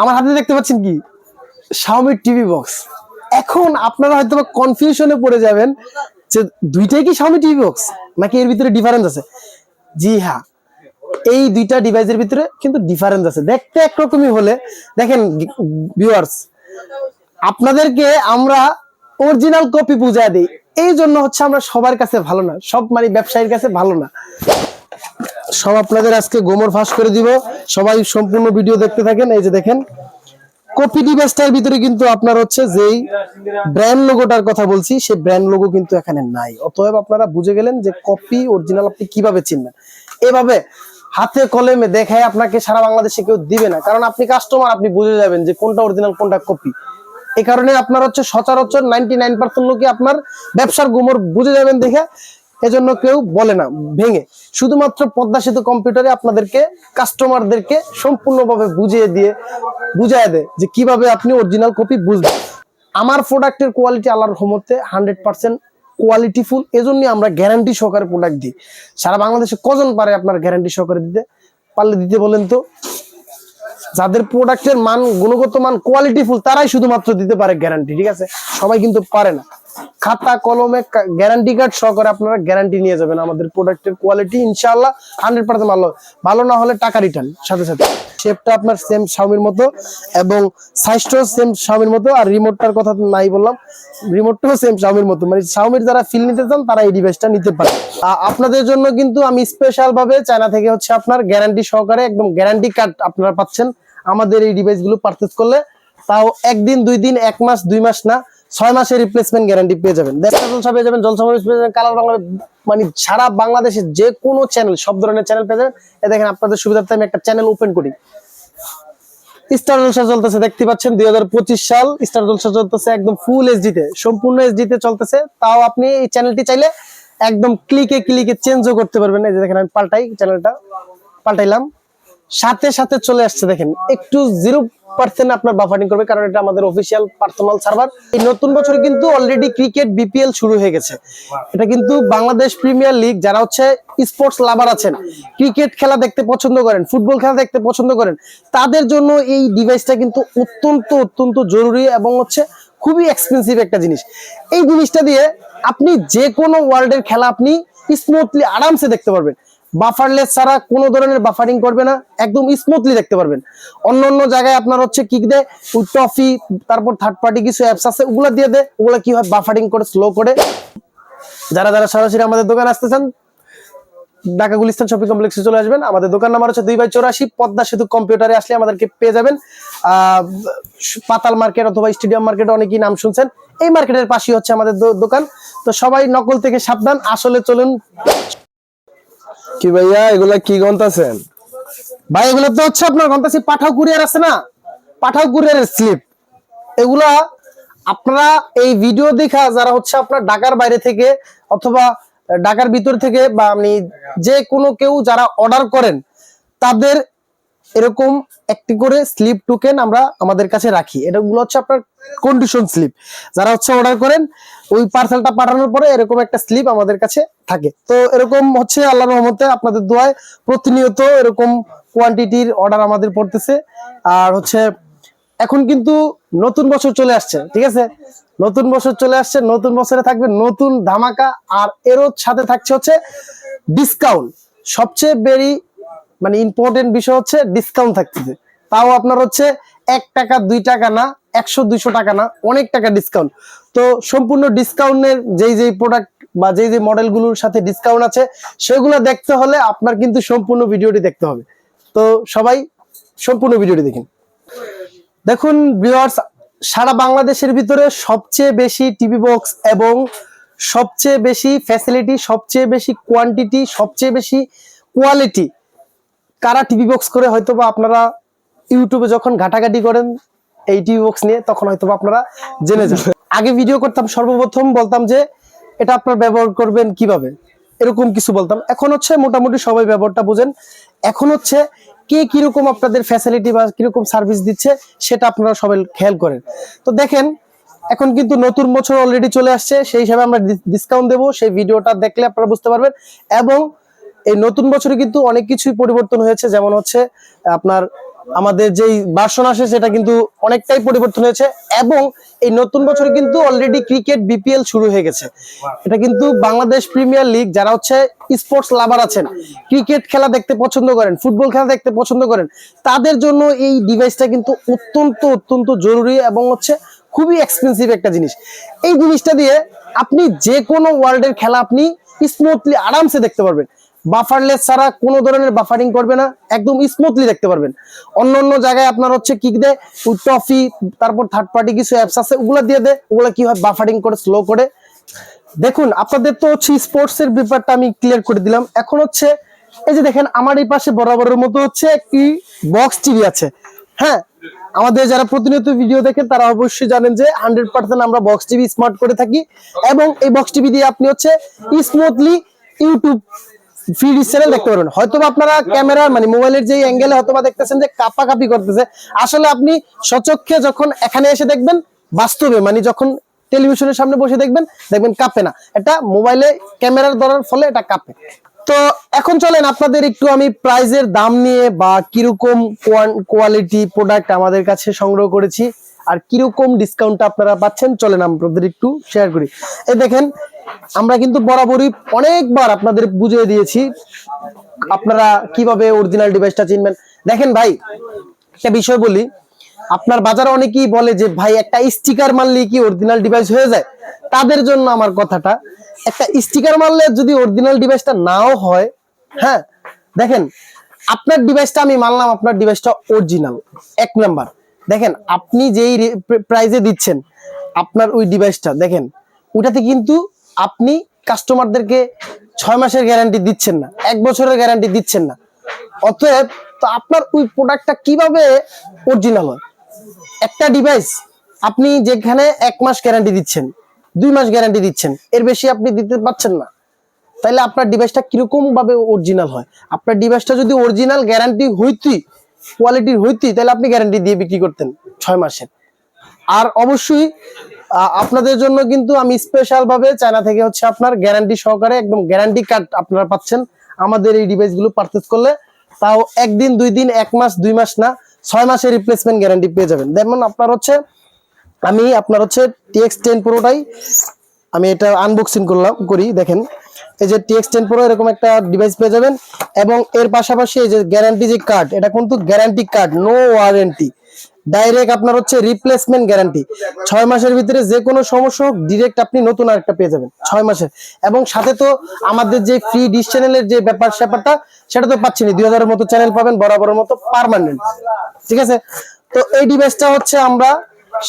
আমার হাতে দেখতে পাচ্ছেন কি? Xiaomi টিভি বক্স এখন আপনারা হয়তো কনফিউশনে পড়ে যাবেন যে দুইটাই কি Xiaomi টিভি বক্স নাকি এর ভিতরে ডিফারেন্স আছে? জি হ্যাঁ। এই দুইটা ডিভাইসের ভিতরে কিন্তু ডিফারেন্স আছে। দেখতে একরকমই হলে, দেখেন ভিউয়ার্স আপনাদেরকে আমরা অরিজিনাল কপি বুঝায় দিই। এই জন্য হচ্ছে আমরা সবার কাছে ভালো না, সব মানে ব্যবসায়ীর কাছে ভালো না। সব আপনাদের আজকে গোমর ফাঁস করে দিব। সবাই সম্পূর্ণ ভিডিও দেখতে থাকেন, এই যে দেখেন। কপি ডিভাইসটার ভিতরে কিন্তু আপনার হচ্ছে যেই ব্র্যান্ড লোগোটার কথা বলছি, সেই ব্র্যান্ড লোগো কিন্তু এখানে নাই। অতএব আপনারা বুঝে গেলেন যে কপি অরিজিনাল আপনি কীভাবে চিনবেন। এভাবে হাতে কলমে দেখায় আপনাকে সারা বাংলাদেশে কেউ দিবে না। কারণ আপনি কাস্টমার আপনি বুঝে যাবেন যে কোনটা অরিজিনাল কোনটা কপি এই কারণে আপনার হচ্ছে সচরাচর নাইনটি নাইন পার্সেন্ট লোকই আপনার ব্যবসার গোমর বুঝে যাবেন দেখে এজন্য কেউ বলে না, ভেঙে। শুধুমাত্র পদ্মা সেতু কম্পিউটারে আপনাদেরকে কাস্টমারদেরকে সম্পূর্ণভাবে বুঝিয়ে দিয়ে, বুঝায় দেয় যে কীভাবে আপনি অরিজিনাল কপি বুঝবেন। আমার প্রোডাক্টের কোয়ালিটি আল্লাহর রহমতে হান্ড্রেড পার্সেন্ট কোয়ালিটিফুল এজন্য আমরা গ্যারান্টি সহকারে প্রোডাক্ট দিই। সারা বাংলাদেশে কজন পারে আপনার গ্যারান্টি সহকারে দিতে? পারলে দিতে বলেন তো। যাদের প্রোডাক্টের মান, গুণগত মান কোয়ালিটিফুল তারাই শুধুমাত্র দিতে পারে গ্যারান্টি ঠিক আছে? সবাই কিন্তু পারে না। খাতা, কলমে গ্যারান্টি কার্ড সহকারে আপনারা গ্যারান্টি নিয়ে যাবেন আমাদের প্রোডাক্টের কোয়ালিটি ইনশাআল্লাহ হান্ড্রেড পার্সেন্ট ভালো। ভালো না হলে টাকা রিটার্ন সাথে সাথে। শেপটা আপনার সেম শাওমির মতো এবং সাইজটাও সেম শাওমির মতো আর রিমোটটার কথা নাই বললাম। রিমোটটাও সেম শাওমির মতো। মানে শাওমির যারা ফিল নিতে চান, তারা এই ডিভাইসটা নিতে পারে আপনাদের জন্য কিন্তু আমি স্পেশাল ভাবে চায়না থেকে হচ্ছে আপনার গ্যারান্টি সহকারে একদম গ্যারান্টি কার্ড আপনারা পাচ্ছেন। আমাদের এই ডিভাইসগুলো পারচেস করলে তাও একদিন, দুই দিন, এক মাস, দুই মাস না ছয় মাসের রিপ্লেসমেন্ট গ্যারান্টি পেয়ে যাবেন। পেয়ে যাবেন কালার মানে সারা বাংলাদেশের যে কোনো চ্যানেল সব ধরনের চ্যানেল পেয়ে যাবেন। দেখেন আপনাদের সুবিধার্থে আমি একটা চ্যানেল ওপেন করি। স্টার জলসা চলতেছে, দেখতে পাচ্ছেন দুই সাল স্টার জলসা চলতেছে একদম ফুল সম্পূর্ণ চলতেছে। তাও আপনি এই চ্যানেলটি চাইলে একদম ক্লিকে ক্লিকে চেঞ্জও করতে পারবেন। এই যে দেখেন, আমি পাল্টাই চ্যানেলটা পাল্টাইলাম। সাথে সাথে চলে আসছে, দেখেন, একটু জিরো পার্সেন্ট আপনার বাফারিং করবে, কারণ এটা আমাদের অফিসিয়াল পার্সোনাল সার্ভার এই নতুন বছরে কিন্তু অলরেডি ক্রিকেট বিপিএল শুরু হয়ে গেছে। এটা কিন্তু বাংলাদেশ প্রিমিয়ার লিগ যারা হচ্ছে স্পোর্টস লাভার আছেন ক্রিকেট খেলা দেখতে পছন্দ করেন ফুটবল খেলা দেখতে পছন্দ করেন, তাদের জন্য এই ডিভাইসটা কিন্তু অত্যন্ত অত্যন্ত জরুরি এবং হচ্ছে খুবই এক্সপেন্সিভ একটা জিনিস। এই জিনিসটা দিয়ে আপনি যে কোনো ওয়ার্ল্ডের খেলা আপনি স্মুথলি আরামসে দেখতে পারবেন। বাফারলেস ছাড়া কোনো ধরনের বাফারিং করবে না, একদম স্মুথলি দেখতে পারবেন। অন্য অন্য জায়গায় আপনার হচ্ছে কিক ওই টফি তারপর থার্ড পার্টি কিছু অ্যাপস আছে, ওগুলো দিয়ে দেয়। ওগুলো কি হয়? বাফারিং করে স্লো করে। যারা যারা সরাসরি আমাদের দোকানে আসতে চান ঢাকা গুলিস্তান শপিং কমপ্লেক্সে চলে আসবেন। আমাদের দোকান নাম্বার হচ্ছে দুই বাই চৌরাশি, পদ্মা সেতু কম্পিউটারে আসলে আমাদেরকে পেয়ে যাবেন। পাতাল মার্কেট অথবা স্টেডিয়াম মার্কেট অনেকেই নাম শুনছেন। এই মার্কেটের পাশেই হচ্ছে আমাদের দোকান। তো সবাই নকল থেকে সাবধান। আসলে চলুন কি ভাইয়া, এগুলা কি গন্তাছেন ভাই, এগুলো তো হচ্ছে আপনার গন্তাছি পাঠাও কুরিয়ার আছে না? পাঠাও কুরিয়ারের স্লিপ। এগুলা আপনারা এই ভিডিও দেখা যারা হচ্ছে আপনার ঢাকার বাইরে থেকে অথবা ঢাকার ভিতর থেকে বা আপনি যে কোনো কেউ যারা অর্ডার করেন, তাদের এরকম একটি করে স্লিপ টোকেন আমরা আমাদের কাছে রাখি। এটাগুলো হচ্ছে আপনার কন্ডিশন স্লিপ যারা হচ্ছে অর্ডার করেন, ওই পার্সেলটা পাঠানোর পরে এরকম একটা স্লিপ আমাদের কাছে থাকে। তো এরকম হচ্ছে আল্লাহ রহমতে আপনাদের দোয়ায় প্রতিনিয়ত এরকম কোয়ান্টিটির অর্ডার আমাদের পড়তেছে। আর হচ্ছে এখন কিন্তু নতুন বছর চলে আসছে, ঠিক আছে? নতুন বছর চলে আসছে, নতুন বছরে থাকবে নতুন ধামাকা। আর এরও সাথে থাকছে হচ্ছে ডিসকাউন্ট সবচেয়ে বেরি মানে ইম্পর্টেন্ট বিষয় হচ্ছে ডিসকাউন্ট থাকতেছে। তাও আপনার হচ্ছে এক টাকা, দুই টাকা না, একশো, দুইশো টাকা না, অনেক টাকা ডিসকাউন্ট তো সম্পূর্ণ ডিসকাউন্টের যেই যেই প্রোডাক্ট বা যেই যে মডেলগুলোর সাথে ডিসকাউন্ট আছে, সেগুলো দেখতে হলে আপনার কিন্তু সম্পূর্ণ ভিডিওটি দেখতে হবে। তো সবাই সম্পূর্ণ ভিডিওটি দেখুন। দেখুন ভিউয়ার্স সারা বাংলাদেশের ভিতরে সবচেয়ে বেশি টিভি বক্স এবং সবচেয়ে বেশি ফ্যাসিলিটি সবচেয়ে বেশি কোয়ান্টিটি সবচেয়ে বেশি কোয়ালিটি কারা টিভি বক্স করে হয়তো বা আপনারা ইউটিউবে যখন ঘাটাঘাটি করেন, এই টিভি বক্স নিয়ে, তখন হয়তো আপনারা জেনে যান আগে ভিডিও করতাম, সর্বপ্রথম বলতাম যে, এটা আপনারা ব্যবহার করবেন কীভাবে? এরকম কিছু বলতাম। এখন হচ্ছে মোটামুটি সবাই ব্যবহারটা বোঝেন। এখন হচ্ছে কে কীরকম আপনাদের ফ্যাসিলিটি বা কীরকম সার্ভিস দিচ্ছে, সেটা আপনারা সবাই খেয়াল করেন। তো দেখেন, এখন কিন্তু নতুন বছর অলরেডি চলে আসছে, সেই হিসাবে আমরা ডিসকাউন্ট দেবো। সেই ভিডিওটা দেখলে আপনারা বুঝতে পারবেন। এবং এই নতুন বছরে কিন্তু অনেক কিছুই পরিবর্তন হয়েছে। যেমন হচ্ছে, আপনার আমাদের যেই ভার্সন আসে, সেটা কিন্তু অনেকটাই পরিবর্তন হয়েছে এবং এই নতুন বছরে কিন্তু অলরেডি ক্রিকেট বিপিএল শুরু হয়ে গেছে। এটা কিন্তু বাংলাদেশ প্রিমিয়ার লিগ যারা হচ্ছে স্পোর্টস লাভার আছেন ক্রিকেট খেলা দেখতে পছন্দ করেন ফুটবল খেলা দেখতে পছন্দ করেন, তাদের জন্য এই ডিভাইসটা কিন্তু অত্যন্ত অত্যন্ত জরুরি এবং হচ্ছে খুবই এক্সপেন্সিভ একটা জিনিস। এই জিনিসটা দিয়ে আপনি যে কোনো ওয়ার্ল্ডের খেলা আপনি স্মুথলি আরামসে দেখতে পারবেন। বাফারলেস ছাড়া কোনো ধরনের বাফারিং করবে না, একদম স্মুথলি দেখতে পারবেন। অন্য অন্য জায়গায় আপনার হচ্ছে কিক ওই টফি তারপর থার্ড পার্টি কিছু অ্যাপস আছে, ওগুলো দিয়ে দেয়, ওগুলো কি হয় বাফারিং করে স্লো করে। দেখুন, আপনাদের তো হচ্ছে স্পোর্টস এর ব্যাপারটা আমি ক্লিয়ার করে দিলাম। এখন হচ্ছে, এই যে দেখেন, আমার এই পাশে বরাবরের মতো হচ্ছে একটি বক্স টিভি আছে। হ্যাঁ আমাদের যারা প্রতিনিয়ত ভিডিও দেখেন তারা অবশ্যই জানেন যে হান্ড্রেড পার্সেন্ট আমরা বক্স টিভি স্মার্ট করে থাকি। এবং এই বক্স টিভি দিয়ে আপনি হচ্ছে স্মুথলি ইউটিউব ফ্রি চ্যানেল দেখতে পারবেন। হয়তো আপনারা ক্যামেরার মানে মোবাইলের যে অ্যাঙ্গেলে হয়তো দেখতেছেন যে কাপাকাপি করতেছে। আসলে আপনি সচক্ষে যখন এখানে এসে দেখবেন, বাস্তবে মানে যখন টেলিভিশনের সামনে বসে দেখবেন দেখবেন কাঁপে না। এটা মোবাইলে ক্যামেরার ধরার ফলে এটা কাঁপে। তো এখন চলেন আপনাদের একটু আমি প্রাইজের দাম নিয়ে বা কীরকম কোয়ালিটি প্রোডাক্ট আমাদের কাছে সংগ্রহ করেছি। আর কীরকম ডিসকাউন্ট আপনারা পাচ্ছেন, চলেন আপনাদের একটু শেয়ার করি। এই দেখেন, আমরা কিন্তু বরাবরই অনেকবার আপনাদের বুঝিয়ে দিয়েছি আপনারা কীভাবে অরিজিনাল ডিভাইসটা চিনবেন। দেখেন ভাই, একটা বিষয় বলি, আপনার বাজারে অনেকেই বলে যে, ভাই, একটা স্টিকার মারলে কি অরিজিনাল ডিভাইস হয়ে যায়? তাদের জন্য আমার কথাটা, একটা স্টিকার মারলে যদি অরিজিনাল ডিভাইসটা নাও হয় হ্যাঁ দেখেন, আপনার ডিভাইসটা আমি মানলাম, আপনার ডিভাইসটা অরিজিনাল এক নাম্বার দেখেন, আপনি যেই প্রাইজে দিচ্ছেন, আপনার ওই ডিভাইসটা দেখেন ওটাতে কিন্তু আপনি কাস্টমারদেরকে ছয় মাসের গ্যারান্টি দিচ্ছেন না, এক বছরের গ্যারান্টি দিচ্ছেন না। অতএব, তো আপনার ওই প্রোডাক্টটা কীভাবে অরিজিনাল হয়? একটা ডিভাইস আপনি যেখানে এক মাস গ্যারান্টি দিচ্ছেন, দুই মাস গ্যারান্টি দিচ্ছেন, এর বেশি আপনি দিতে পারছেন না। তাহলে আপনার ডিভাইসটা কীরকম ভাবে অরিজিনাল হয়? আপনার ডিভাইসটা যদি অরিজিনাল গ্যারান্টি হইতই কোয়ালিটির হইতই তাহলে আপনি গ্যারান্টি দিয়ে বিক্রি করতেন ছয় মাসের। আর অবশ্যই আপনাদের জন্য কিন্তু আমি স্পেশাল ভাবে চায়না থেকে হচ্ছে আপনার গ্যারান্টি সহকারে একদম গ্যারান্টি কার্ড আপনারা পাচ্ছেন। আমাদের এই ডিভাইসগুলো পারচেস করলে তাও একদিন, দুই দিন, এক মাস, দুই মাস না, ছয় মাসের রিপ্লেসমেন্ট গ্যারান্টি পেয়ে যাবেন। যেমন আপনার হচ্ছে, আমি আপনার হচ্ছে টিএক্স টেন পুরোটাই আমি এটা আনবক্সিং করলাম, করি, দেখেন। এই যে টিএক্স টেন প্রো এরকম একটা ডিভাইস পেয়ে যাবেন। এবং এর পাশাপাশি এই যে গ্যারান্টি যে কার্ড এটা কিন্তু guarantee card no warranty direct আপনার হচ্ছে রিপ্লেসমেন্ট গ্যারান্টি ছয় মাসের ভিতরে যে কোনো সমস্যা হোক ডিরেক্ট আপনি নতুন আরেকটা পেয়ে যাবেন, ছয় মাসের। এবং সাথে তো আমাদের যে ফ্রি ডিশ চ্যানেলের যে ব্যাপার স্যাপারটা, সেটা তো পাচ্ছেনি দুই হাজারের মতো চ্যানেল পাবেন, বরাবরের মতো পার্মানেন্ট ঠিক আছে? তো এই ডিভাইসটা হচ্ছে আমরা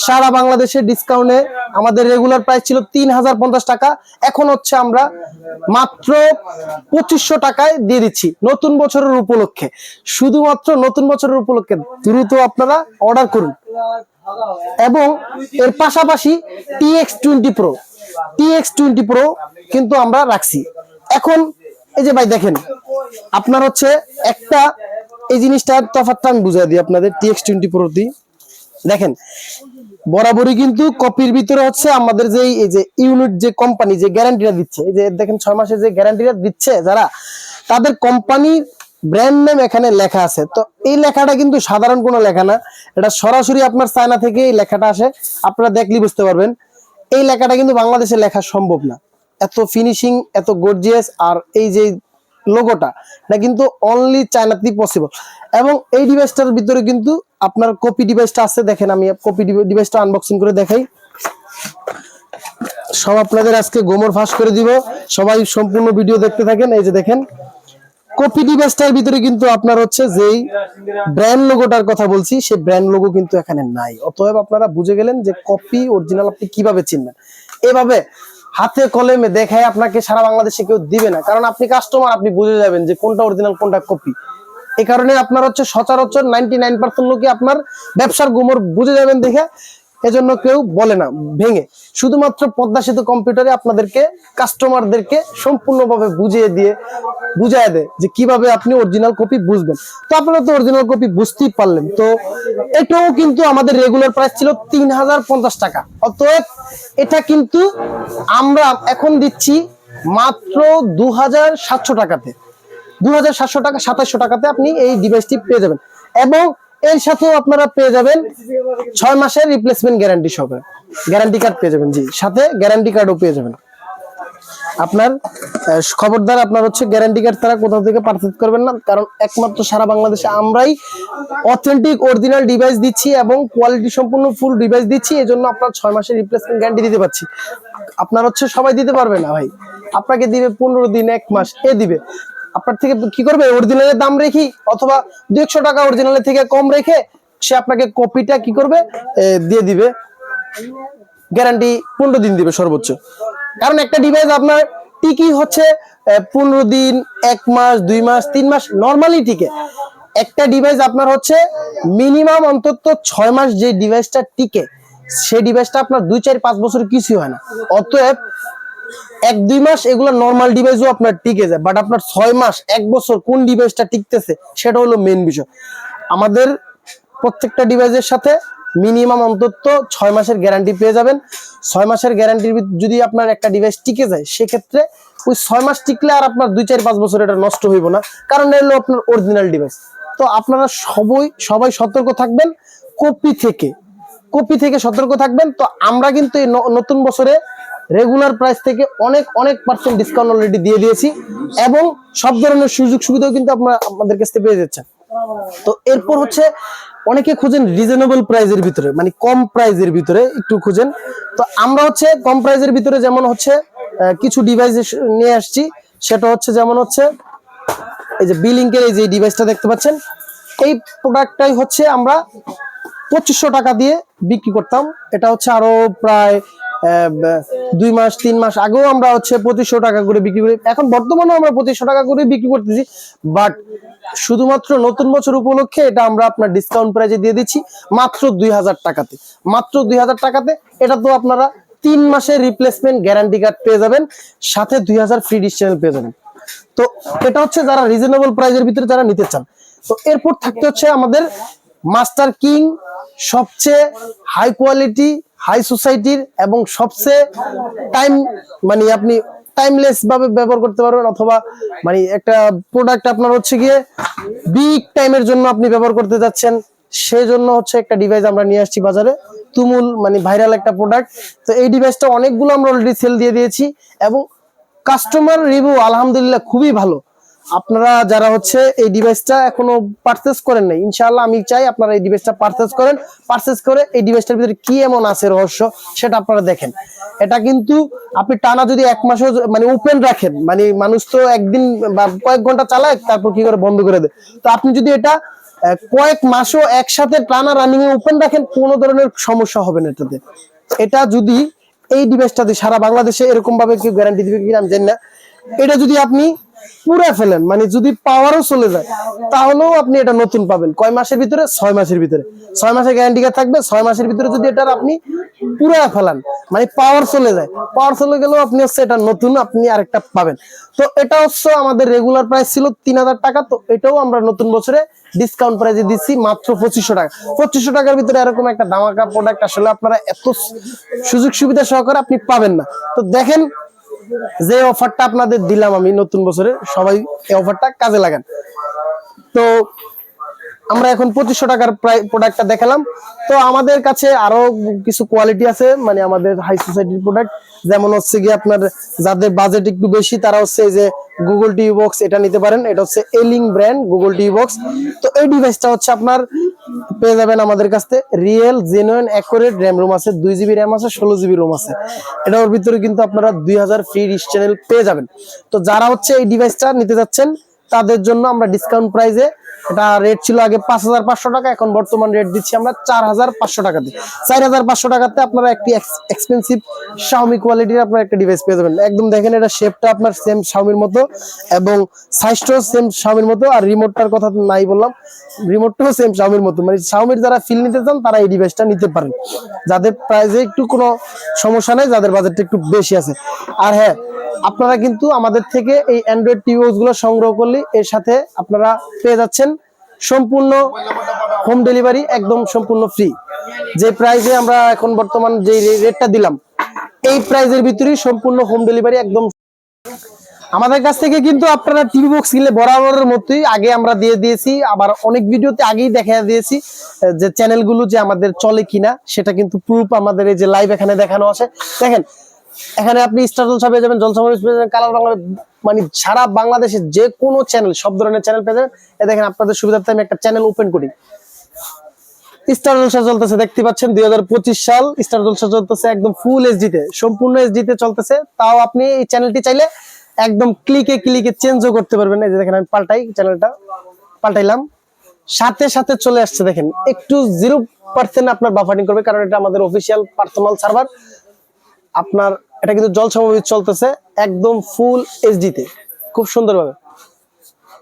সারা বাংলাদেশের ডিসকাউন্টে আমাদের রেগুলার প্রাইস ছিল তিন হাজার পঞ্চাশ টাকা। এখন হচ্ছে আমরা মাত্র পঁচিশশো টাকায় দিয়ে দিচ্ছি নতুন বছরের উপলক্ষে। শুধুমাত্র নতুন বছরের উপলক্ষে দ্রুত আপনারা অর্ডার করুন। এবং এর পাশাপাশি TX twenty pro TX twenty pro কিন্তু আমরা রাখছি। এখন এই যে ভাই দেখেন, আপনার হচ্ছে একটা এই জিনিসটার তফাৎটা আমি বুঝাই দিই আপনাদের টিএক্স টোয়েন্টি প্রো দিয়ে দেখেন বরাবরই কিন্তু কপির ভিতরে হচ্ছে আমাদের যে এই যে ইউনিট যে কোম্পানি যে গ্যারান্টিটা দিচ্ছে, এই যে দেখেন ছয় মাসের যে গ্যারান্টিটা দিচ্ছে যারা, তাদের কোম্পানি ব্র্যান্ড নেম এখানে লেখা আছে। তো এই লেখাটা কিন্তু সাধারণ কোনো লেখা না। এটা সরাসরি আপনার চায়না থেকে এই লেখাটা আসে। আপনারা দেখলেই বুঝতে পারবেন। এই লেখাটা কিন্তু বাংলাদেশে লেখা সম্ভব না। এত ফিনিশিং এত গর্জিয়াস আর এই যে লোগোটা এটা কিন্তু অনলি চায়নাতেই পসিবল এবং এই ডিভাইসটার ভিতরে কিন্তু আপনার কপি ডিভাইসটা আছে, দেখেন আমি কপি ডিভাইসটা আনবক্সিং করে দেখাই। সব আপনাদের আজকে গোমর ফাঁস করে দিব। সবাই সম্পূর্ণ ভিডিও দেখতে থাকেন, এই যে দেখেন। কপি ডিভাইসটার ভিতরে কিন্তু আপনার হচ্ছে যেই ব্র্যান্ড লোগোটার কথা বলছি, সেই ব্র্যান্ড লোগো কিন্তু এখানে নাই। অতএব আপনারা বুঝে গেলেন যে কপি অরিজিনাল আপনি কীভাবে চিনবেন। এভাবে হাতে কলেমে দেখায় আপনাকে সারা বাংলাদেশে কেউ দিবে না। কারণ আপনি কাস্টমার আপনি বুঝে যাবেন যে কোনটা অরিজিনাল কোনটা কপি এই কারণে আপনার হচ্ছে সচরাচর নাইনটি নাইন পার্সেন্ট লোকই আপনার ব্যবসার গুমর বুঝে যাবেন দেখে, এজন্য কেউ বলে না, ভেঙে। শুধুমাত্র পদ্মা সেতু কম্পিউটারে আপনাদেরকে কাস্টমারদেরকে সম্পূর্ণভাবে বুঝিয়ে দিয়ে বুঝায় দেয় যে কীভাবে আপনি অরিজিনাল কপি বুঝবেন। তো আপনারা তো অরিজিনাল কপি বুঝতেই পারলেন। তো এটাও কিন্তু আমাদের রেগুলার প্রাইস ছিল তিন হাজার পঞ্চাশ টাকা। অতএব এটা কিন্তু আমরা এখন দিচ্ছি মাত্র দু হাজার সাতশো টাকাতে। দু হাজার সাতশো টাকা, সাতাশশো টাকাতে আপনি এই ডিভাইসটি পেয়ে যাবেন। এবং এর সাথেও আপনারা পেয়ে যাবেন ছয় মাসের রিপ্লেসমেন্ট গ্যারান্টি সহকারে। গ্যারান্টি কার্ড পেয়ে যাবেন, জি। সাথে গ্যারান্টি কার্ডও পেয়ে যাবেন। আপনার খবরদার আপনার হচ্ছে গ্যারান্টি কার্ড তারা কোথাও থেকে পারচেজ করবেন না? কারণ একমাত্র সারা বাংলাদেশে আমরাই অথেন্টিক অরিজিনাল ডিভাইস দিচ্ছি এবং কোয়ালিটি সম্পূর্ণ ফুল ডিভাইস দিচ্ছি। এই জন্য আপনার ছয় মাসের রিপ্লেসমেন্ট গ্যারান্টি দিতে পারছি। আপনার হচ্ছে সবাই দিতে পারবে না ভাই। আপনাকে দিবে পনেরো দিন, এক মাস, এ দিবে। আপনার থেকে কি করবে? অরিজিনালের দাম রেখি অথবা দু একশো টাকা অরিজিনালের থেকে কম রেখে সে আপনাকে কপিটা কি করবে? দিয়ে দিবে। গ্যারান্টি পনেরো দিন দিবে সর্বোচ্চ। কারণ একটা ডিভাইস আপনার টিকি হচ্ছে পনেরো দিন, এক মাস, দুই মাস, তিন মাস নর্মালি টিকে। একটা ডিভাইস আপনার হচ্ছে মিনিমাম অন্তত ছয় মাস যে ডিভাইসটা টিকে, সেই ডিভাইসটা আপনার দুই, চার, পাঁচ বছর কিছুই হয় না। অতএব এক, দুই মাস এগুলো নর্মাল ডিভাইসও আপনার টিকে যায়। বাট আপনার ছয় মাস, এক বছর কোন ডিভাইসটা টিকতেছে, সেটা হলো মেন বিষয়। আমাদের প্রত্যেকটা ডিভাইসের সাথে মিনিমাম অন্তত ছয় মাসের গ্যারান্টি পেয়ে যাবেন। ছয় মাসের গ্যারান্টির যদি আপনার একটা ডিভাইস টিকে যায়, সেক্ষেত্রে ওই ছয় মাস টিকলে আর আপনার দুই চার পাঁচ বছর এটা নষ্ট হইব না। কারণ এলো আপনার অরিজিনাল ডিভাইস তো আপনারা সবাই সবাই সতর্ক থাকবেন কপি থেকে। কপি থেকে সতর্ক থাকবেন। তো আমরা কিন্তু এই নতুন বছরে রেগুলার প্রাইস থেকে অনেক অনেক পার্সেন্ট ডিসকাউন্ট অলরেডি দিয়ে দিয়েছি এবং সব ধরনের সুযোগ সুবিধাও কিন্তু আপনারা আমাদের কাছ থেকে পেয়ে যাচ্ছেন। তো এরপর হচ্ছে অনেকে খুঁজেন রিজনেবল প্রাইজের ভিতরে মানে কম প্রাইজের ভিতরে একটু খুঁজেন। তো আমরা হচ্ছে কম প্রাইজের ভিতরে যেমন হচ্ছে কিছু ডিভাইস নিয়ে আসছি, সেটা হচ্ছে যেমন হচ্ছে, এই যে বিলিংকের এই যে ডিভাইসটা দেখতে পাচ্ছেন, এই প্রোডাক্টটাই হচ্ছে আমরা পঁচিশশো টাকা দিয়ে বিক্রি করতাম। এটা হচ্ছে আরও প্রায় দুই মাস, তিন মাস আগেও আমরা হচ্ছে পঁচিশশো টাকা করে বিক্রি করি। এখন বর্তমানেও আমরা পঁচিশশো টাকা করে বিক্রি করতেছি। বাট শুধুমাত্র নতুন বছর উপলক্ষে এটা আমরা আপনার ডিসকাউন্ট প্রাইজে দিয়ে দিচ্ছি মাত্র দুই হাজার টাকাতে। মাত্র দুই হাজার টাকাতে এটা তো আপনারা তিন মাসের রিপ্লেসমেন্ট গ্যারান্টি কার্ড পেয়ে যাবেন, সাথে দুই হাজার ফ্রি ডিশ চ্যানেল পেয়ে যাবেন। তো এটা হচ্ছে যারা রিজনেবল প্রাইজের ভিতরে যারা নিতে চান। তো এরপর থাকতে হচ্ছে আমাদের মাস্টার কিং সবচেয়ে হাই কোয়ালিটি হাই সোসাইটির এবং সবচেয়ে টাইম মানে আপনি টাইমলেস ভাবে ব্যবহার করতে পারবেন অথবা মানে একটা প্রোডাক্ট আপনার হচ্ছে গিয়ে বিগ টাইমের জন্য আপনি ব্যবহার করতে যাচ্ছেন। সেই জন্য হচ্ছে একটা ডিভাইস আমরা নিয়ে আসছি বাজারে। তুমুল মানে ভাইরাল একটা প্রোডাক্ট তো এই ডিভাইসটা অনেকগুলো আমরা অলরেডি সেল দিয়ে দিয়েছি এবং কাস্টমার রিভিউ আলহামদুলিল্লাহ, খুবই ভালো। আপনারা যারা হচ্ছে এই ডিভাইসটা এখনও পারচেস করেন নাই, ইনশাআল্লাহ আমি চাই আপনারা এই ডিভাইসটা পারচেস করেন। পারচেস করে এই ডিভাইসটার ভিতরে কি এমন আছে রহস্য সেটা আপনারা দেখেন। এটা কিন্তু আপনি টানা যদি এক মাসও মানে ওপেন রাখেন মানে মানুষ তো একদিন বা কয়েক ঘণ্টা চালায় তারপর কি করে বন্ধ করে দেয়। তো আপনি যদি এটা কয়েক মাসও একসাথে টানা রানিং এ ওপেন রাখেন, কোনো ধরনের সমস্যা হবে না এটাতে। এটা যদি এই ডিভাইসটাতে সারা বাংলাদেশে এরকম ভাবে কেউ গ্যারান্টি দিবে কিনা আমি জানি না। এটা যদি আপনি পুরা ফেলেন। মানে যদি পাওয়ারও চলে যায়, তাহলেও আপনি এটা নতুন পাবেন। কয় মাসের ভিতরে? ছয় মাসের ভিতরে। ছয় মাসের গ্যারান্টি কার্ড থাকবে, ছয় মাসের ভিতরে যদি এটার আপনি পুরা ফেলান মানে পাওয়ার চলে যায়। পাওয়ার চলে গেলেও আপনি হচ্ছে এটা নতুন, আপনি আরেকটা পাবেন। তো এটা হচ্ছে আমাদের রেগুলার প্রাইস ছিল তিন হাজার টাকা, তো এটাও আমরা নতুন বছরে ডিসকাউন্ট প্রাইসে দিচ্ছি মাত্র পঁচিশশো টাকা। পঁচিশশো টাকার ভিতরে এরকম একটা দামাকা প্রোডাক্ট আসলে আপনারা এত সুযোগ সুবিধা সহকারে আপনি পাবেন না। তো দেখেন যে অফারটা আপনাদের দিলাম আমি নতুন বছরে, সবাই অফারটা কাজে লাগান। তো আমরা এখন পঁচিশশো টাকার প্রায় প্রোডাক্টটা দেখালাম। তো আমাদের কাছে আরও কিছু কোয়ালিটি আছে মানে আমাদের হাই সোসাইটির প্রোডাক্ট যেমন হচ্ছে গিয়ে আপনার যাদের বাজেট একটু বেশি, তারা হচ্ছে যে গুগল টিভি বক্স এটা নিতে পারেন। এটা হচ্ছে এলিং ব্র্যান্ড গুগল টিভি বক্স তো এই ডিভাইসটা হচ্ছে আপনার পেয়ে যাবেন আমাদের কাছে real genuine accurate RAM room আছে, দুই জিবি র্যাম আছে, ষোলো জিবি রুম আছে। এটার ভিতরে কিন্তু আপনারা দুই হাজার ফ্রি চ্যানেল পেয়ে যাবেন। তো যারা হচ্ছে এই ডিভাইসটা নিতে যাচ্ছেন তাদের জন্য আমরা ডিসকাউন্ট প্রাইসে এটা রেট ছিল আগে পাঁচ হাজার পাঁচশো টাকা, এখন বর্তমান রেট দিচ্ছি আমরা চার হাজার পাঁচশো টাকাতে চার হাজার পাঁচশো টাকাতে আপনারা একটি এক্সপেন্সিভ শাওমি কোয়ালিটির আপনারা একটা ডিভাইস পেয়ে যাবেন। একদম দেখেন এটা শেপটা আপনার সেম শাওমির মতো এবং সাইজটাও সেম শাওমির মতো আর রিমোটটার কথা নাই বললাম রিমোটটাও সেম শাওমির মতো। মানে শাওমির যারা ফিল নিতে চান, তারা এই ডিভাইসটা নিতে পারেন। যাদের প্রাইসে একটু কোনো সমস্যা নেই, যাদের বাজেটটা একটু বেশি আছে। আর হ্যাঁ আপনারা কিন্তু আমাদের থেকে এই অ্যান্ড্রয়েড টিভিওসগুলো সংগ্রহ করলে এর সাথে আপনারা পেয়ে যাচ্ছেন সম্পূর্ণ হোম ডেলিভারি একদম সম্পূর্ণ ফ্রি যে প্রাইসে আমরা এখন বর্তমান যে রেটটা দিলাম, এই প্রাইজের ভিতরেই সম্পূর্ণ হোম ডেলিভারি একদম আমাদের কাছ থেকে কিন্তু আপনারা টিভি বক্স কিনলে বরাবরের মতোই আগে আমরা দিয়ে দিয়েছি, আবার অনেক ভিডিওতে আগেই দেখা দিয়েছি, যে চ্যানেলগুলো যে আমাদের চলে কিনা, সেটা কিন্তু প্রুফ আমাদের এই যে লাইভ এখানে দেখানো আছে। দেখেন এখানে আপনি স্টার জলসা পেয়ে যাবেন জলসা পেয়ে কালার বাংলা মানে সারা বাংলাদেশের যে কোনো চ্যানেল সব ধরনের চ্যানেল পেয়ে যাবেন। দেখেন আপনাদের সুবিধার্থে আমি একটা চ্যানেল ওপেন করি। স্টার সাল স্টার ফুল সম্পূর্ণ তাও আপনি এই চ্যানেলটি চাইলে একদম ক্লিকে ক্লিকে চেঞ্জও করতে পারবেন। আমি পাল্টাই চ্যানেলটা পাল্টাইলাম। সাথে সাথে চলে আসছে, দেখেন, একটু আপনার করবে, কারণ এটা আমাদের অফিসিয়াল সার্ভার আপনার এটা কিন্তু জল সমবিত চলতেছে একদম ফুল এইচডি তে। খুব সুন্দরভাবে।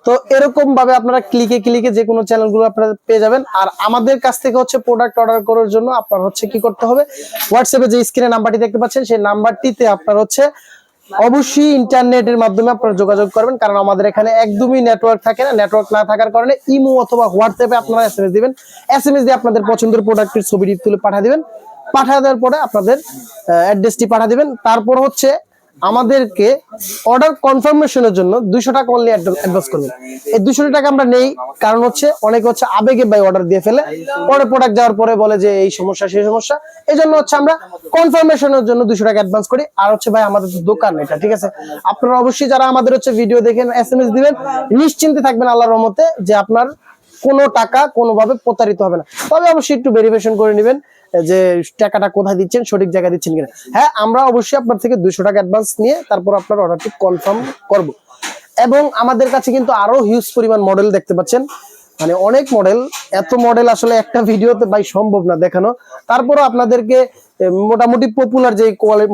তো এরকম ভাবে আপনারা ক্লিকে ক্লিকে যে কোনো চ্যানেলগুলো আপনারা পেয়ে যাবেন। আর আমাদের কাছ থেকে হচ্ছে প্রোডাক্ট অর্ডার করার জন্য আপনার হচ্ছে কি করতে হবে? হোয়াটসঅ্যাপে যে স্ক্রিনে নাম্বারটি দেখতে পাচ্ছেন, সেই নাম্বারটিতে আপনার হচ্ছে অবশ্যই ইন্টারনেটের মাধ্যমে আপনারা যোগাযোগ করবেন। কারণ আমাদের এখানে একদমই নেটওয়ার্ক থাকে না। নেটওয়ার্ক না থাকার কারণে ইমো অথবা হোয়াটসঅ্যাপে আপনারা এসএমএস দিবেন। এসএমএস দিয়ে আপনাদের পছন্দের প্রোডাক্টের ছবিটি তুলে পাঠিয়ে দিবেন। পাঠিয়ে দেওয়ার পরে আপনাদের অ্যাড্রেসটি পাঠিয়ে দিবেন। তারপর হচ্ছে আমাদেরকে অর্ডার কনফার্মেশনের জন্য দুইশো টাকা অনলি অ্যাডভান্স করবেন। এই দুইশো টাকা আমরা নেই, কারণ হচ্ছে অনেকে হচ্ছে আবেগে বাই অর্ডার দিয়ে ফেলে। পরে প্রোডাক্ট যাওয়ার পরে বলে যে এই সমস্যা, সেই সমস্যা। এই জন্য হচ্ছে আমরা কনফার্মেশনের জন্য দুশো টাকা অ্যাডভান্স করি। আর হচ্ছে ভাই আমাদের দোকান এটা, ঠিক আছে? আপনারা অবশ্যই যারা আমাদের হচ্ছে ভিডিও দেখেন এস এম এস দিবেন, নিশ্চিন্তে থাকবেন আল্লাহর রহমতে যে আপনার কোনো টাকা কোনোভাবে প্রতারিত হবে না। তবে অবশ্যই একটু ভেরিফিকেশন করে নেবেন। যে টাকাটা কোথায় দিচ্ছেন, সঠিক জায়গায় দিচ্ছেন কিনা। হ্যাঁ আমরা অবশ্যই আপনার থেকে দুশো টাকা অ্যাডভান্স নিয়ে তারপর আপনার অর্ডারটি কনফার্ম করব। এবং আমাদের কাছে কিন্তু আরও হিউজ পরিমাণ মডেল দেখতে পাচ্ছেন। মানে অনেক মডেল এত মডেল আসলে একটা ভিডিওতে ভাই সম্ভব না দেখানো। তারপরও আপনাদেরকে মোটামুটি পপুলার যে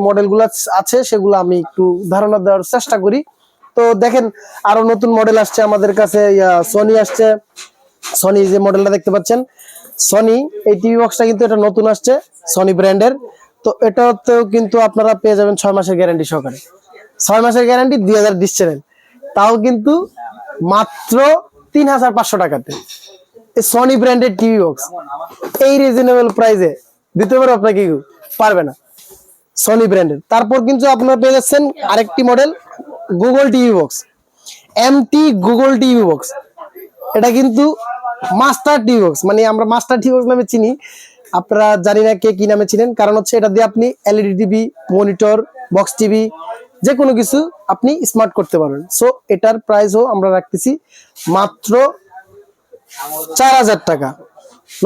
মডেলগুলো আছে সেগুলো আমি একটু ধারণা দেওয়ার চেষ্টা করি। তো দেখেন, আরও নতুন মডেল আসছে আমাদের কাছে সনি আসছে। সনি যে মডেলটা দেখতে পাচ্ছেন সনি এই টিভি বক্সটা কিন্তু এটা নতুন আসছে সনি ব্র্যান্ডের তো এটাতেও কিন্তু আপনারা পেয়ে যাবেন ছয় মাসের গ্যারান্টি সহকারে। ছয় মাসের গ্যারান্টি দুই হাজার ডিস চ্যানেল তাও কিন্তু মাত্র তিন হাজার পাঁচশো টাকাতে। সনি ব্র্যান্ডের টিভি বক্স এই রিজনেবল প্রাইসে দিতে পারো আপনাকে পারবে না। সনি ব্র্যান্ডের তারপর কিন্তু আপনারা পেয়ে যাচ্ছেন আরেকটি model Google TV box MT Google TV box এটা কিন্তু মাস্টার টিভি মানে আমরা মাস্টার টিভি নামে চিনি। আপনারা জানি না কে কি নামে চিনেন কারণ হচ্ছে এটা দিয়ে আপনি LED TV monitor box TV যে কোনো কিছু আপনি স্মার্ট করতে পারবেন সো এটার প্রাইসও আমরা রাখতেছি মাত্র চার হাজার টাকা।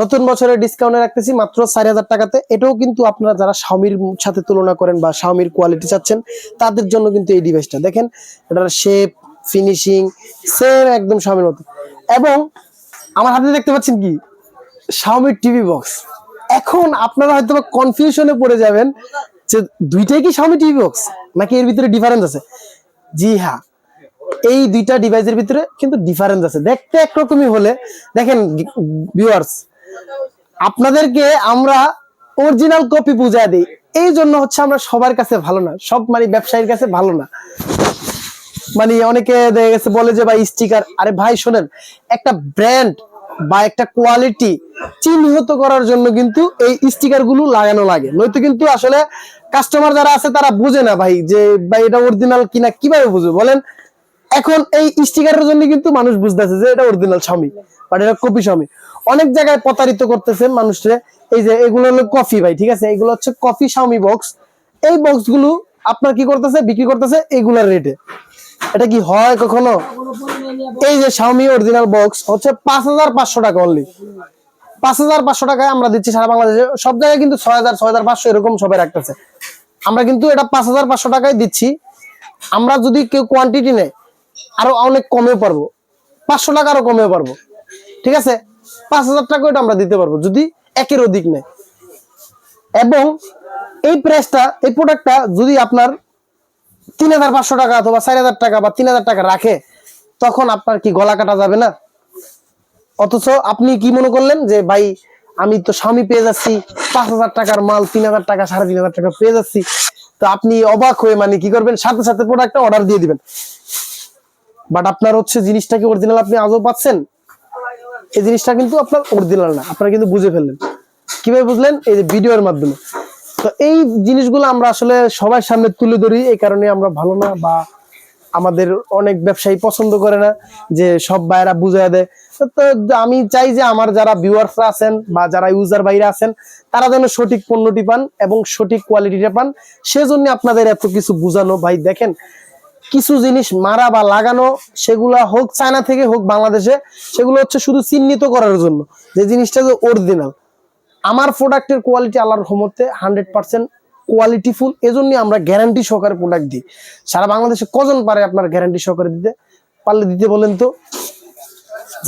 নতুন বছরের ডিসকাউন্টে রাখতেছি মাত্র চার হাজার টাকাতে। এটাও কিন্তু আপনারা যারা স্বামীর সাথে তুলনা করেন বা শাওমির কোয়ালিটি চাচ্ছেন, তাদের জন্য কিন্তু এই ডিভাইসটা দেখেন, এটার শেপ ফিনিশিং সেম একদম স্বামীর মতো। এবং আমার হাতে দেখতে পাচ্ছেন কি? শাওমির টিভি বক্স এখন আপনারা হয়তো কনফিউশনে পড়ে যাবেন যে দুইটাই কি শাওমি টিভি বক্স নাকি এর ভিতরে ডিফারেন্স আছে? জি হ্যাঁ। এই দুইটা ডিভাইসের ভিতরে কিন্তু ডিফারেন্স আছে। দেখতে একরকমই হলে, দেখেন ভিউয়ার্স আপনাদেরকে আমরা অরিজিনাল কপি বুঝায় দিই। এই জন্য হচ্ছে আমরা সবার কাছে ভালো না, সব মানে ব্যবসায়ীর কাছে ভালো না। মানে অনেকে দেখা গেছে বলে যে ভাই স্টিকার আরে ভাই শোনেন, একটা ব্র্যান্ড বা একটা কোয়ালিটি চিহ্নিত করার জন্য কিন্তু এই স্টিকারগুলো লাগানো লাগে। নয়তো কিন্তু আসলে কাস্টমার যারা আছে তারা বুঝে না ভাই যে ভাই এটা অরিজিনাল কিনা কীভাবে বুঝবে, বলেন? এখন এই স্টিকারের জন্য কিন্তু মানুষ বুঝতেছে যে এটা অরিজিনাল স্বামী বাট এটা কপি স্বামী। অনেক জায়গায় প্রতারিত করতেছে মানুষরে এই যে এগুলো হলো কফি ভাই, ঠিক আছে? এগুলো হচ্ছে কফি স্বামী বক্স এই বক্সগুলো আপনার কি করতেছে? বিক্রি করতেছে এগুলার রেটে এটা কি হয় কখনো? এই যে Xiaomi অরিজিনাল বক্স হচ্ছে পাঁচ হাজার পাঁচশো টাকা অনলি পাঁচ হাজার পাঁচশো টাকায় আমরা দিচ্ছি সারা বাংলাদেশে। সব জায়গায় কিন্তু ছয় হাজার ছয় হাজার পাঁচশো এরকম সবাই রাখতেছে আমরা কিন্তু এটা পাঁচ হাজার পাঁচশো টাকায় দিচ্ছি। আমরা যদি কেউ কোয়ান্টিটি নেয়, আরও অনেক কমেও পারব। পাঁচশো টাকা আরও কমেও পারব। ঠিক আছে? পাঁচ হাজার টাকা এটা আমরা দিতে পারব, যদি একের অধিক নেয়। এবং এই প্রাইসটা এই প্রোডাক্টটা যদি আপনার তিন হাজার পাঁচশো টাকা অথবা চার হাজার টাকা বা তিন হাজার টাকা রাখে, তখন আপনার কি গলা কাটা যাবে না? অথচ আপনি কি মনে করলেন যে, ভাই, আমি তো স্বামী পেয়ে যাচ্ছি, পাঁচ হাজার টাকার মাল তিন হাজার টাকা, সাড়ে তিন হাজার টাকা পেয়ে যাচ্ছি। তো আপনি অবাক হয়ে মানে কি করবেন? সাথে সাথে প্রোডাক্টটা অর্ডার দিয়ে দিবেন। বাট আপনার হচ্ছে জিনিসটা কি অরিজিনাল আপনি আজও পাচ্ছেন? এই জিনিসটা কিন্তু আপনার অরিজিনাল না, আপনারা কিন্তু বুঝে ফেললেন। কীভাবে বুঝলেন? এই যে ভিডিওর মাধ্যমে। তো এই জিনিসগুলো আমরা আসলে সবার সামনে তুলে ধরি, এই কারণে আমরা ভালো না বা আমাদের অনেক ব্যবসায়ী পছন্দ করে না যে সব বাইরা বুঝায় দেয়। তো- আমি চাই যে আমার যারা ভিউয়ার্সরা আছেন বা যারা ইউজার বাইরে আছেন, তারা যেন সঠিক পণ্যটি পান এবং সঠিক কোয়ালিটিটা পান। সেজন্য আপনাদের এত কিছু বুঝানো, ভাই দেখেন, কিছু জিনিস মারা বা লাগানো, সেগুলা হোক চায়না থেকে হোক বাংলাদেশে, সেগুলো হচ্ছে শুধু চিহ্নিত করার জন্য। যে জিনিসটা যে অরিজিনাল আমার প্রোডাক্টের কোয়ালিটি আল্লাহর রহমতে হান্ড্রেড পার্সেন্ট কোয়ালিটিফুল এজন্য আমরা গ্যারান্টি সহকারে প্রোডাক্ট দিই। সারা বাংলাদেশে কজন পারে আপনার গ্যারান্টি সহকারে দিতে? পারলে দিতে বলেন তো।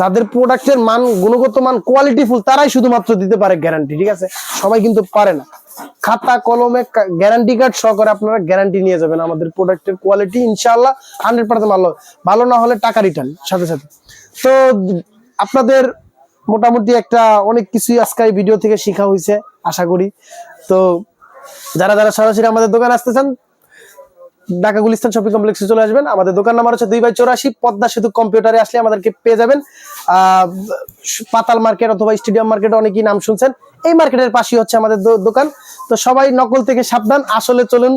যাদের প্রোডাক্টের মান, গুণগত মান কোয়ালিটিফুল তারাই শুধুমাত্র দিতে পারে গ্যারান্টি ঠিক আছে? সবাই কিন্তু পারে না। খাতা, কলমে গ্যারান্টি কার্ড সহকারে আপনারা গ্যারান্টি নিয়ে যাবেন আমাদের প্রোডাক্টের কোয়ালিটি ইনশাআল্লাহ হান্ড্রেড পার্সেন্ট ভালো। ভালো না হলে টাকা রিটার্ন সাথে সাথে। তো আপনাদের মোটামুটি একটা অনেক কিছুই আজকে এই ভিডিও থেকে শেখা হয়েছে, আশা করি। তো যারা যারা সরাসরি আমাদের দোকানে আসতে চান ঢাকা গুলিস্তান শপিং কমপ্লেক্সে চলে আসবেন। আমাদের দোকান নাম্বার হচ্ছে দুই বাই চৌরাশি, পদ্মা সেতু কম্পিউটারে আসলে আমাদেরকে পেয়ে যাবেন। পাতাল মার্কেট অথবা স্টেডিয়াম মার্কেট অনেকেই নাম শুনছেন। এই মার্কেটের পাশেই হচ্ছে আমাদের দোকান। তো সবাই নকল থেকে সাবধান, আসলে চলুন।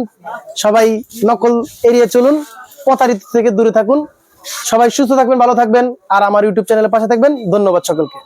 সবাই নকল এড়িয়ে চলুন, প্রতারিত থেকে দূরে থাকুন। সবাই সুস্থ থাকবেন ভালো থাকবেন আর আমার ইউটিউব চ্যানেলের পাশে থাকবেন। ধন্যবাদ সকলকে।